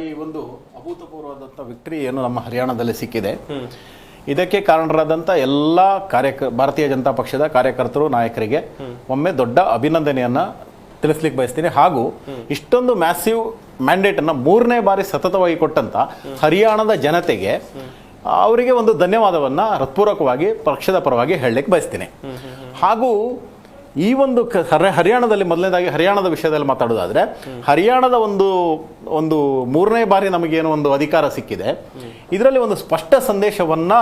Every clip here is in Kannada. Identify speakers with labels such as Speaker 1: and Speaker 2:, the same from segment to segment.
Speaker 1: ಮೊದಲನೇದಾಗಿ ಒಂದು ಅಭೂತಪೂರ್ವವಾದಂಥ ವಿಕ್ಟ್ರಿ ಏನು ನಮ್ಮ ಹರಿಯಾಣದಲ್ಲಿ ಸಿಕ್ಕಿದೆ. ಇದಕ್ಕೆ ಕಾರಣರಾದಂಥ ಎಲ್ಲ ಕಾರ್ಯಕ ಭಾರತೀಯ ಜನತಾ ಪಕ್ಷದ ಕಾರ್ಯಕರ್ತರು ನಾಯಕರಿಗೆ ಒಮ್ಮೆ ದೊಡ್ಡ ಅಭಿನಂದನೆಯನ್ನು ತಿಳಿಸ್ಲಿಕ್ಕೆ ಬಯಸ್ತೀನಿ. ಹಾಗೂ ಇಷ್ಟೊಂದು ಮ್ಯಾಸಿವ್ ಮ್ಯಾಂಡೇಟ್ ಅನ್ನ ಮೂರನೇ ಬಾರಿ ಸತತವಾಗಿ ಕೊಟ್ಟಂತ ಹರಿಯಾಣದ ಜನತೆಗೆ ಅವರಿಗೆ ಒಂದು ಧನ್ಯವಾದವನ್ನು ಹೃತ್ಪೂರ್ವಕವಾಗಿ ಪಕ್ಷದ ಪರವಾಗಿ ಹೇಳಲಿಕ್ಕೆ ಬಯಸ್ತೀನಿ. ಹಾಗೂ ಈ ಒಂದು ಹರಿಯಾಣದಲ್ಲಿ ಮೊದಲನೇದಾಗಿ ಹರಿಯಾಣದ ವಿಷಯದಲ್ಲಿ ಮಾತಾಡೋದಾದ್ರೆ ಹರಿಯಾಣದ ಒಂದು ಒಂದು ಮೂರನೇ ಬಾರಿ ನಮಗೇನು ಒಂದು ಅಧಿಕಾರ ಸಿಕ್ಕಿದೆ. ಇದರಲ್ಲಿ ಒಂದು ಸ್ಪಷ್ಟ ಸಂದೇಶವನ್ನ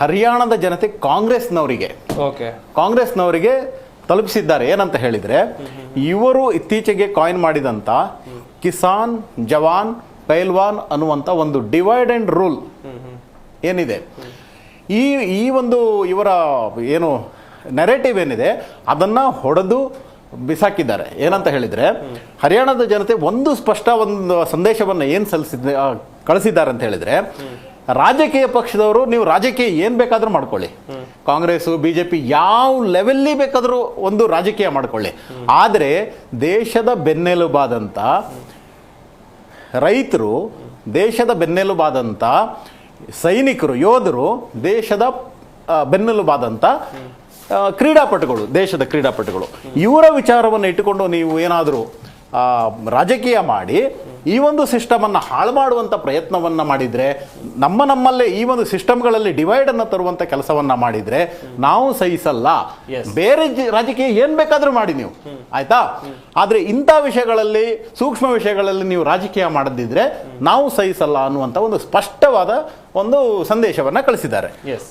Speaker 1: ಹರಿಯಾಣದ ಜನತೆ ಕಾಂಗ್ರೆಸ್ನವರಿಗೆ
Speaker 2: ಓಕೆ.
Speaker 1: ಕಾಂಗ್ರೆಸ್ನವರಿಗೆ ತಲುಪಿಸಿದ್ದಾರೆ. ಏನಂತ ಹೇಳಿದ್ರೆ ಇವರು ಇತ್ತೀಚೆಗೆ ಕಾಯಿನ್ ಮಾಡಿದಂತ ಕಿಸಾನ್ ಜವಾನ್ ಪೈಲ್ವಾನ್ ಅನ್ನುವಂಥ ಒಂದು ಡಿವೈಡ್ ಅಂಡ್ ರೂಲ್ ಏನಿದೆ. ಈ ಈ ಒಂದು ಇವರ ಏನು ನೆರೇಟಿವ್ ಏನಿದೆ, ಅದನ್ನ ಹೊಡೆದು ಬಿಸಾಕಿದ್ದಾರೆ. ಏನಂತ ಹೇಳಿದ್ರೆ, ಹರಿಯಾಣದ ಜನತೆ ಒಂದು ಸ್ಪಷ್ಟ ಒಂದು ಸಂದೇಶವನ್ನು ಏನು ಸಲ್ಲಿಸಿದ ಕಳಿಸಿದ್ದಾರೆ ಅಂತ ಹೇಳಿದ್ರೆ, ರಾಜಕೀಯ ಪಕ್ಷದವರು ನೀವು ರಾಜಕೀಯ ಏನ್ ಬೇಕಾದರೂ ಮಾಡ್ಕೊಳ್ಳಿ. ಕಾಂಗ್ರೆಸ್ ಬಿಜೆಪಿ ಯಾವ ಲೆವೆಲ್ಲಿ ಬೇಕಾದರೂ ಒಂದು ರಾಜಕೀಯ ಮಾಡ್ಕೊಳ್ಳಿ. ಆದರೆ, ದೇಶದ ಬೆನ್ನೆಲುಬಾದಂತ ರೈತರು, ದೇಶದ ಬೆನ್ನೆಲುಬಾದಂಥ ಸೈನಿಕರು, ಯೋಧರು ದೇಶದ ಬೆನ್ನೆಲುಬಾದಂಥ ಕ್ರೀಡಾಪಟುಗಳು ದೇಶದ ಕ್ರೀಡಾಪಟುಗಳು. ಇವರ ವಿಚಾರವನ್ನು ಇಟ್ಟುಕೊಂಡು ನೀವು ಏನಾದರೂ ರಾಜಕೀಯ ಮಾಡಿ ಈ ಒಂದು ಸಿಸ್ಟಮನ್ನು ಹಾಳು ಮಾಡುವಂಥ ಪ್ರಯತ್ನವನ್ನು ಮಾಡಿದರೆ ನಮ್ಮ ನಮ್ಮಲ್ಲೇ ಈ ಒಂದು ಸಿಸ್ಟಮ್ಗಳಲ್ಲಿ ಡಿವೈಡನ್ನು ತರುವಂಥ ಕೆಲಸವನ್ನು ಮಾಡಿದರೆ ನಾವು ಸಹಿಸಲ್ಲ. ಬೇರೆ ಜಿ- ರಾಜಕೀಯ ಏನು ಬೇಕಾದರೂ ಮಾಡಿ ನೀವು. ಆಯಿತಾ? ಆದರೆ ಇಂಥ ವಿಷಯಗಳಲ್ಲಿ ಸೂಕ್ಷ್ಮ ವಿಷಯಗಳಲ್ಲಿ ನೀವು ರಾಜಕೀಯ ಮಾಡದಿದ್ದರೆ ನಾವು ಸಹಿಸಲ್ಲ ಅನ್ನುವಂಥ ಒಂದು ಸ್ಪಷ್ಟವಾದ ಒಂದು ಸಂದೇಶವನ್ನು ಕಳಿಸಿದ್ದಾರೆ.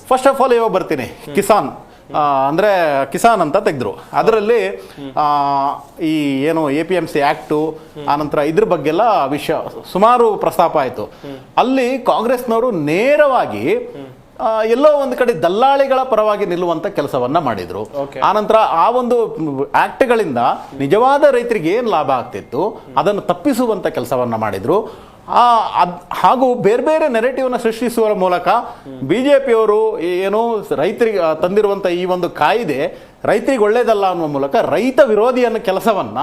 Speaker 1: ಫಸ್ಟ್ ಆಫ್ ಆಲ್ ಇವಾಗ ಬರ್ತೀನಿ. ಕಿಸಾನ್. ಅಂದ್ರೆ ಕಿಸಾನ್ ಅಂತ ತೆಗೆದ್ರು. ಅದರಲ್ಲಿ ಆ, ಈ ಏನು A P M C act ಆನಂತರ ಇದ್ರ ಬಗ್ಗೆಲ್ಲ ವಿಷಯ ಸುಮಾರು ಪ್ರಸ್ತಾಪ ಆಯಿತು. ಅಲ್ಲಿ ಕಾಂಗ್ರೆಸ್ನವರು ನೇರವಾಗಿ ಎಲ್ಲೋ ಒಂದು ಕಡೆ ದಲ್ಲಾಳಿಗಳ ಪರವಾಗಿ ನಿಲ್ಲುವಂತ ಕೆಲಸವನ್ನ ಮಾಡಿದ್ರು. ಆನಂತರ ಆ ಒಂದು ಆಕ್ಟ್ಗಳಿಂದ ನಿಜವಾದ ರೈತರಿಗೆ ಏನು ಲಾಭ ಆಗ್ತಿತ್ತು ಅದನ್ನು ತಪ್ಪಿಸುವಂತ ಕೆಲಸವನ್ನ ಮಾಡಿದ್ರು. ಆ ಅದ್- ಹಾಗೂ ಬೇರೆ ಬೇರೆ ನೆರೆಟಿವ್ನ ಸೃಷ್ಟಿಸುವ ಮೂಲಕ ಬಿಜೆಪಿಯವರು ಏನು ರೈತರಿಗೆ ತಂದಿರುವಂತ ಈ ಒಂದು ಕಾಯ್ದೆ ರೈತರಿಗೆ ಒಳ್ಳೇದಲ್ಲ ಅನ್ನುವ ಮೂಲಕ ರೈತ ವಿರೋಧಿ ಅನ್ನೋ ಕೆಲಸವನ್ನ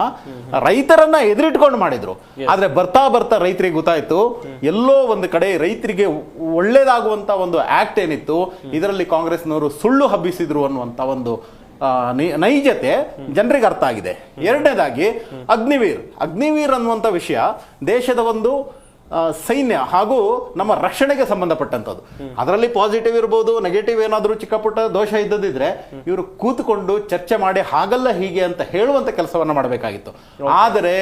Speaker 1: ರೈತರನ್ನ ಎದುರಿಟ್ಕೊಂಡು ಮಾಡಿದ್ರು. ಆದ್ರೆ ಬರ್ತಾ ಬರ್ತಾ ರೈತರಿಗೆ ಗೊತ್ತಾಯ್ತು ಎಲ್ಲೋ ಒಂದು ಕಡೆ ರೈತರಿಗೆ ಒಳ್ಳೇದಾಗುವಂತ ಒಂದು ಆಕ್ಟ್ ಏನಿತ್ತು ಇದರಲ್ಲಿ ಕಾಂಗ್ರೆಸ್ನವರು ಸುಳ್ಳು ಹಬ್ಬಿಸಿದ್ರು ಅನ್ನುವಂತ ಒಂದು ನೈಜತೆ ಜನರಿಗೆ ಅರ್ಥ ಆಗಿದೆ. ಎರಡನೇದಾಗಿ ಅಗ್ನಿವೀರ್. ಅಗ್ನಿವೀರ್ ಅನ್ನುವಂಥ ವಿಷಯ ದೇಶದ ಒಂದು ಸೈನ್ಯ ಹಾಗೂ ನಮ್ಮ ರಕ್ಷಣೆಗೆ ಸಂಬಂಧಪಟ್ಟಂಥದ್ದು. ಅದರಲ್ಲಿ ಪಾಸಿಟಿವ್ ಇರ್ಬೋದು ನೆಗೆಟಿವ್ ಏನಾದರೂ ಚಿಕ್ಕ ಪುಟ್ಟ ದೋಷ ಇದ್ದದಿದ್ರೆ ಇವರು ಕೂತ್ಕೊಂಡು ಚರ್ಚೆ ಮಾಡಿ ಹಾಗಲ್ಲ ಹೀಗೆ ಅಂತ ಹೇಳುವಂತ ಕೆಲಸವನ್ನ ಮಾಡಬೇಕಾಗಿತ್ತು. ಆದರೆ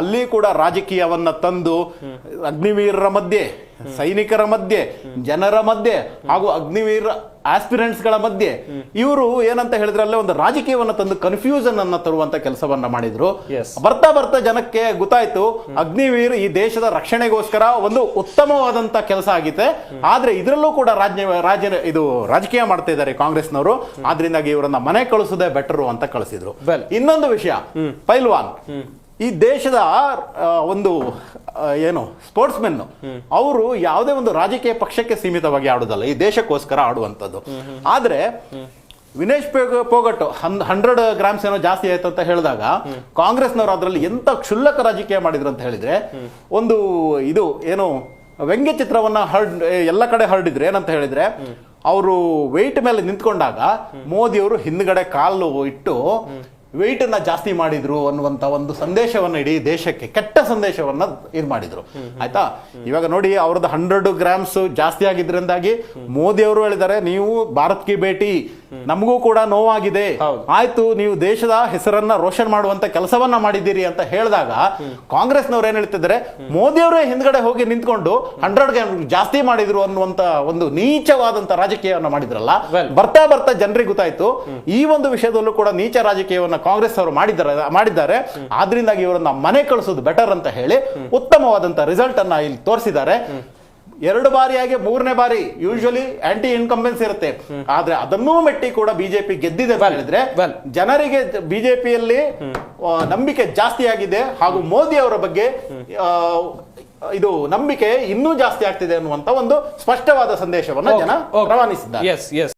Speaker 1: ಅಲ್ಲಿ ಕೂಡ ರಾಜಕೀಯವನ್ನ ತಂದು ಅಗ್ನಿವೀರರ ಮಧ್ಯೆ ಸೈನಿಕರ ಮಧ್ಯೆ ಜನರ ಮಧ್ಯೆ ಹಾಗೂ ಅಗ್ನಿವೀರ ಆಸ್ಪಿರೆಂಟ್ಸ್ಗಳ ಮಧ್ಯೆ ಇವರು ಏನಂತ ಹೇಳಿದ್ರೆ ಅಲ್ಲೇ ಒಂದು ರಾಜಕೀಯವನ್ನ ತಂದು ಕನ್ಫ್ಯೂಷನ್ ಅನ್ನ ತರುವಂತ ಕೆಲಸವನ್ನ ಮಾಡಿದ್ರು. ಬರ್ತಾ ಬರ್ತಾ ಜನಕ್ಕೆ ಗೊತ್ತಾಯ್ತು ಅಗ್ನಿವೀರ್ ಈ ದೇಶದ ರಕ್ಷಣೆಗೋಸ್ಕರ ಒಂದು ಉತ್ತಮವಾದಂತ ಕೆಲಸ ಆಗಿದೆ. ಆದ್ರೆ ಇದರಲ್ಲೂ ಕೂಡ ರಾಜ್ಯ ರಾಜ್ಯ ಇದು ರಾಜಕೀಯ ಮಾಡ್ತಾ ಇದ್ದಾರೆ ಕಾಂಗ್ರೆಸ್ನವರು. ಆದ್ರಿಂದಾಗಿ ಇವರನ್ನ ಮನೆ ಕಳಿಸೋದೇ ಬೆಟರು ಅಂತ ಕಳಿಸಿದ್ರು. ಇನ್ನೊಂದು ವಿಷಯ ಪೈಲ್ವಾನ್. ಈ ದೇಶದ ಒಂದು ಏನು ಸ್ಪೋರ್ಟ್ಸ್ ಮೆನ್ ಅವರು ಯಾವುದೇ ಒಂದು ರಾಜಕೀಯ ಪಕ್ಷಕ್ಕೆ ಸೀಮಿತವಾಗಿ ಆಡೋದಲ್ಲ ಈ ದೇಶಕ್ಕೋಸ್ಕರ ಆಡುವಂಥದ್ದು. ಆದ್ರೆ, ವಿನೇಶ್ ಪೋಗಟ್ ಹಂಡ್ರೆಡ್ ಗ್ರಾಮ್ಸ್ ಏನೋ ಜಾಸ್ತಿ ಆಯ್ತು ಅಂತ ಹೇಳಿದಾಗ, ಕಾಂಗ್ರೆಸ್ನವರು ಅದರಲ್ಲಿ ಎಂತ ಕ್ಷುಲ್ಲಕ ರಾಜಕೀಯ ಮಾಡಿದ್ರು ಅಂತ ಹೇಳಿದ್ರೆ, ಒಂದು ಇದು, ಏನು ವ್ಯಂಗ್ಯ ಚಿತ್ರವನ್ನ ಹರಡ್, ಎಲ್ಲ ಕಡೆ ಹರಡಿದ್ರು. ಏನಂತ ಹೇಳಿದ್ರೆ, ಅವರು ವೆಯ್ಟ್ ಮೇಲೆ ನಿಂತ್ಕೊಂಡಾಗ ಮೋದಿ ಅವರು ಹಿಂದ್ಗಡೆ ಕಾಲು ಇಟ್ಟು ವೆಯ್ಟ್ ಅನ್ನ ಜಾಸ್ತಿ ಮಾಡಿದ್ರು ಅನ್ನುವಂಥ ಒಂದು ಸಂದೇಶವನ್ನ ಇಡೀ ದೇಶಕ್ಕೆ, ಕೆಟ್ಟ ಸಂದೇಶವನ್ನ ಇದು ಮಾಡಿದ್ರು. ಆಯಿತಾ? ಇವಾಗ ನೋಡಿ, ಅವ್ರದ್ದು ಹಂಡ್ರೆಡ್ ಗ್ರಾಮ್ಸ್ ಜಾಸ್ತಿ ಆಗಿದ್ರಿಂದಾಗಿ ಮೋದಿ ಅವರು ಹೇಳಿದ್ದಾರೆ, ನೀವು ಭಾರತ್ಗೆ ಭೇಟಿ ನಮಗೂ ಕೂಡ ನೋವಾಗಿದೆ. ಆಯ್ತು ನೀವು ದೇಶದ ಹೆಸರನ್ನ ರೋಷನ್ ಮಾಡುವಂತ ಕೆಲಸವನ್ನ ಮಾಡಿದ್ದೀರಿ ಅಂತ ಹೇಳಿದಾಗ ಕಾಂಗ್ರೆಸ್ನವ್ರು ಏನ್ ಹೇಳ್ತಿದ್ರೆ ಮೋದಿ ಅವರೇ ಹಿಂದ್ಗಡೆ ಹೋಗಿ ನಿಂತ್ಕೊಂಡು ಹಂಡ್ರೆಡ್ ಜಾಸ್ತಿ ಮಾಡಿದ್ರು ಅನ್ನುವಂತ ಒಂದು ನೀಚವಾದಂತ ರಾಜಕೀಯವನ್ನ ಮಾಡಿದ್ರಲ್ಲ? ಬರ್ತಾ ಬರ್ತಾ ಜನರಿಗೆ ಗೊತ್ತಾಯ್ತು. ಈ ಒಂದು ವಿಷಯದಲ್ಲೂ ಕೂಡ ನೀಚ ರಾಜಕೀಯವನ್ನ ಕಾಂಗ್ರೆಸ್ ಅವರು ಮಾಡಿದ್ದಾರೆ ಮಾಡಿದ್ದಾರೆ. ಆದ್ರಿಂದಾಗಿ ಇವರನ್ನ ಮನೆ ಕಳಿಸೋದು ಬೆಟರ್ ಅಂತ ಹೇಳಿ ಉತ್ತಮವಾದಂತ ರಿಸಲ್ಟ್ ಅನ್ನ ಇಲ್ಲಿ ತೋರಿಸಿದ್ದಾರೆ. ಎರಡು ಬಾರಿಯಾಗಿ ಮೂರನೇ ಬಾರಿ ಯೂಶಲಿ ಆಂಟಿ ಇನ್ಕಂಬೆನ್ಸ್ ಇರುತ್ತೆ. ಆದ್ರೆ ಅದನ್ನೂ ಮೆಟ್ಟಿ ಕೂಡ ಬಿಜೆಪಿ ಗೆದ್ದಿದೆ ಅಂತ ಹೇಳಿದ್ರೆ ಜನರಿಗೆ ಬಿಜೆಪಿಯಲ್ಲಿ ನಂಬಿಕೆ ಜಾಸ್ತಿ ಆಗಿದೆ ಹಾಗೂ ಮೋದಿ ಅವರ ಬಗ್ಗೆ ಇದು ನಂಬಿಕೆ ಇನ್ನೂ ಜಾಸ್ತಿ ಆಗ್ತಿದೆ ಅನ್ನುವಂತ ಒಂದು ಸ್ಪಷ್ಟವಾದ ಸಂದೇಶವನ್ನು ಜನ. ರವಾನಿಸಿದ್ದಾರೆ.